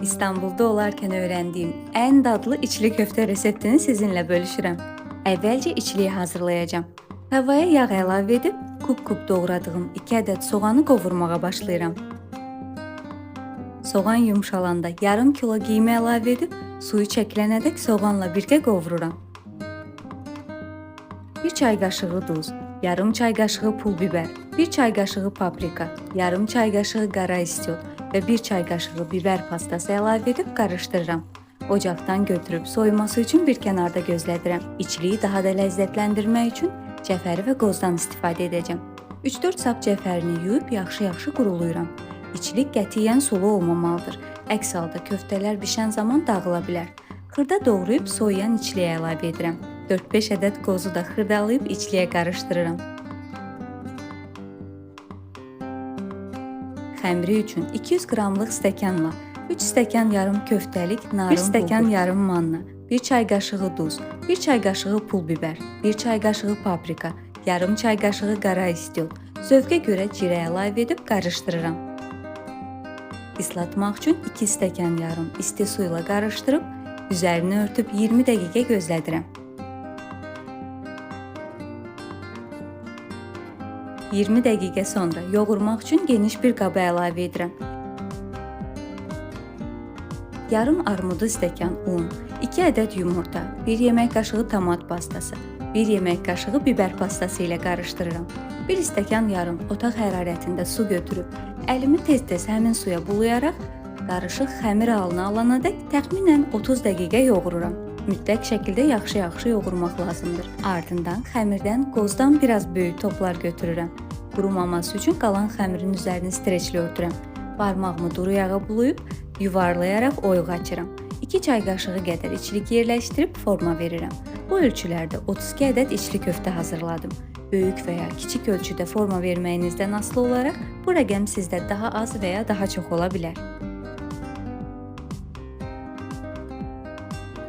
İstanbul'da olarkən öyrəndiyim ən dadlı içli köftə reseptini sizinlə bölüşürəm. Əvvəlcə içliyi hazırlayacağam. Tavaya yağ əlavə edib kub-kub doğradığım 2 ədəd soğanı qovurmağa başlayıram. Soğan yumşalanda yarım kilo qiymə əlavə edib suyu çəkilənədək soğanla birgə qovururam. 1 çay qaşığı duz, yarım çay qaşığı pul biber, 1 çay qaşığı paprika, yarım çay qaşığı qara istiot və 1 çay qaşığı biber pastası əlavə edib qarışdırıram. Ocaqdan götürüb soyuması üçün bir kənarda gözlədirəm. İçliyi daha da ləzzətləndirmək üçün cəfəri və qozdan istifadə edəcəm. 3-4 sap cəfərini yuyub yaxşı-yaxşı quruluyuram. İçlik qətiyyən sulu olmamalıdır. Əks halda köftələr bişən zaman dağıla bilər. Xırda doğrayıb soyuyan içliyə əlavə edirəm. 4-5 ədəd qozu da xırdalayıb içliyə qarışdırıram. Xəmiri üçün 200 qramlıq stəkanla 3 stəkan yarım köftəlik narın 1 stəkan bulgur, yarım manna, 1 çay qaşığı duz, 1 çay qaşığı pul biber, 1 çay qaşığı paprika, yarım çay qaşığı qara istiot, zövqə görə cirə əlavə edib qarışdırıram. Islatmaq üçün 2 stəkan yarım isti su ilə qarışdırıb üzərini örtüb 20 dəqiqə gözlədirəm. 20 dəqiqə sonra yoğurmaq üçün geniş bir qaba əlavə edirəm. Yarım armudu stəkan un, 2 ədəd yumurta, 1 yemək qaşığı tomat pastası, 1 yemək qaşığı biber pastası ilə qarışdırıram. 1 stəkan yarım otaq hərarətində su götürüb əlimi tez-tez həmin suya bulayaraq qarışıq xəmir halına alanadək təxminən 30 dəqiqə yoğururam. Mütləq şəkildə yaxşı-yaxşı yoğurmaq lazımdır. Ardından xəmirdən qozdan biraz böyük toplar götürürəm. Qurumaması üçün qalan xəmirin üzərini streçlə örtürəm. Barmağımı duru yağa bulayıb yuvarlayaraq oyuq açıram. 2 çay qaşığı qədər içlik yerləşdirib forma verirəm. Bu ölçülərdə 32 ədəd içli köftə hazırladım. Böyük və ya kiçik ölçüdə forma verməyinizdən asılı olaraq bu rəqəm sizdə daha az və ya daha çox ola bilər.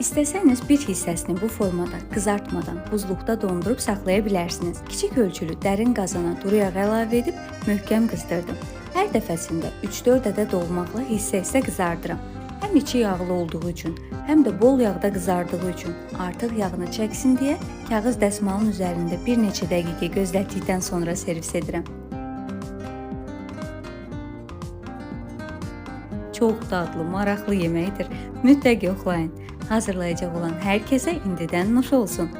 İstəsəniz bir hissəsini bu formada qızartmadan buzluqda dondurub saxlaya bilərsiniz. Kiçik ölçülü dərin qazana duru yağ əlavə edib möhkəm qızdırdım. Hər dəfəsində 3-4 ədəd olmaqla hissə-hissə qızardıram. Həm içi yağlı olduğu üçün, həm də bol yağda qızardığı üçün artıq yağını çəksin deyə kağız dəsmalın üzərində bir neçə dəqiqə gözlətdikdən sonra servis edirəm. Çox dadlı, maraqlı yeməkdir. Mütləq yoxlayın. Hazırlayacaq olan hər kəsə indidən nuş olsun.